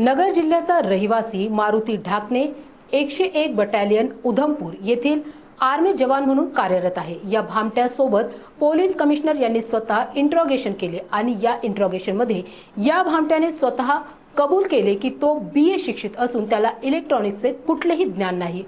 नगर जिल्ह्याचा रहिवासी मारुती ढाकणे एकशे एक बटालियन उधमपूर येथील आर्मी जवान म्हणून कार्यरत आहे. या भामट्यासोबत पोलीस कमिशनर यांनी स्वतः इंट्रॉगेशन केले आणि या इंट्रॉगेशनमध्ये या भामट्याने स्वतः कबूल केले की तो बी ए शिक्षित असून त्याला इलेक्ट्रॉनिक्सचे कुठलेही ज्ञान नाही.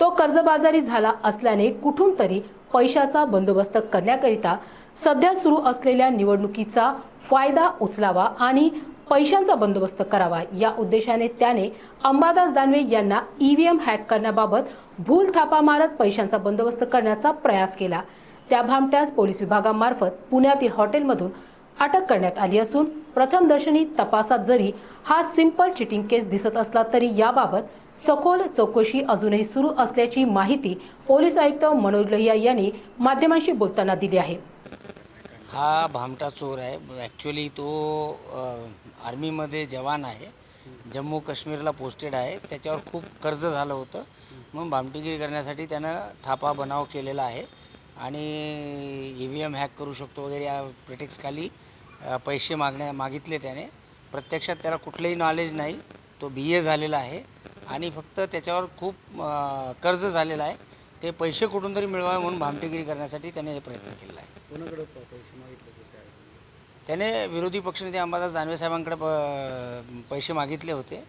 तो कर्जबाजारी झाला असल्याने कुठून तरी पैशाचा बंदोबस्त करण्याकरिता सध्या सुरू असलेल्या निवडणुकीचा फायदा उचलावा आणि पैशांचा बंदोबस्त करावा. या उद्देशाने त्याने अंबादास दानवे यांना ईव्हीएम हॅक करण्याबाबत भूल थापा मारत पैशांचा बंदोबस्त करण्याचा प्रयास केला. त्या भामट्यास पोलीस विभागामार्फत पुण्यातील हॉटेलमधून अटक करण्यात आली असून प्रथम दर्शनी तपासात जरी हा सिंपल चिटिंग केस दिसत असला तरी याबाबत सखोल चौकशी अजूनही सुरू असल्याची माहिती पोलीस आयुक्त मनोज लोहिया यांनी माध्यमांशी बोलताना दिली आहे. हा भामटा चोर आहे. ॲक्च्युली तो आर्मीमध्ये जवान आहे. जम्मू काश्मीरला पोस्टेड आहे. त्याच्यावर खूप कर्ज झालं होतं. मग भामटीगिरी करण्यासाठी त्यानं थापा बनाव केलेला आहे. आणि ई व्ही एम हॅक करू शकतो वगैरे या प्रिटेक्सखाली पैसे मागण्या मागितले त्याने. प्रत्यक्षात त्याला कुठलंही नॉलेज नाही. तो बी ए झालेला आहे. आणि फक्त त्याच्यावर खूप कर्ज झालेलं आहे. ते पैसे कुठून तरी मिळवावे म्हणून भामटेगिरी करण्यासाठी त्याने हे प्रयत्न केलेला आहे. कोणाकडे प- पैसे मागितले होते काय त्याने विरोधी पक्षनेते अंबादास दानवे साहेबांकडे प पैसे मागितले होते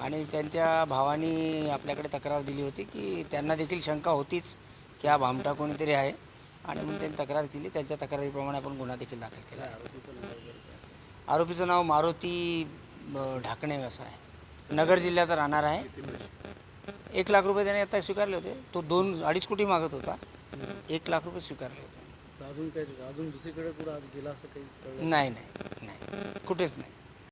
आणि त्यांच्या भावानी आपल्याकडे तक्रार दिली होती की त्यांना देखील शंका होतीच की हा भामटा कोणीतरी आहे. आणि म्हणून त्यांनी तक्रार केली. त्यांच्या तक्रारीप्रमाणे आपण गुन्हा देखील दाखल केला आहे. आरोपीचं नाव वगैरे काय? आरोपीचं नाव मारुती अ, ढाकणे असं आहे. नगर जिल्ह्याचा राहणार आहे. एक लाख रुपये त्याने आता स्वीकारले होते. तो दोन अडीच कोटी मागत होता. एक लाख रुपये स्वीकारले होते. अजून काय अजून दुसरीकडे कुठं आज गेला असं काही नाही नाही नाही. कुठेच नाही.